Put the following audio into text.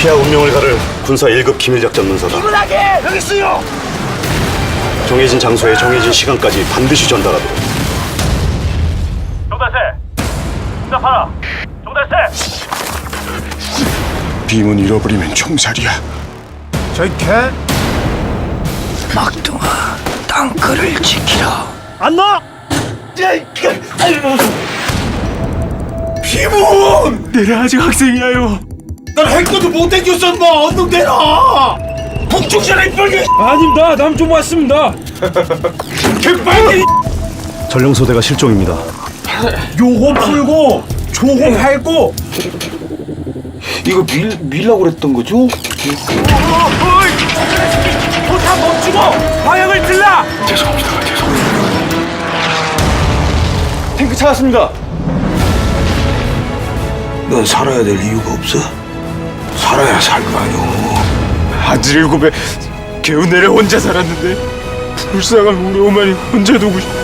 마피아 운명을 가를 군사 1급 기밀작전 문서다. 분하게 여기 있어요. 정해진 장소에 정해진 시간까지 반드시 전달하도록. 정달세 응답하라 정달세 비문 잃어버리면 총살이야. 저희 개. 막둥아 땅굴을 지키라 안 나. 비문. 내가 아직 학생이야요. 난할 것도 못 당겼어 마 언능 대라. 북쪽전에 빨개. 아닙니다. 남 좀 왔습니다. 개빨개. 전령소대가 실종입니다. 요거 풀고 조고 밟고. 이거 밀 밀라고 그랬던 거죠? 포탑 멈추고 방향을 틀라. 죄송합니다. 죄송합니다. 탱크 찾았습니다. 넌 살아야 될 이유가 없어. 살아야 살거 아니오. 아들 일곱에 개운내래 혼자 살았는데 불쌍한 우리 어머니 혼자 두고 싶-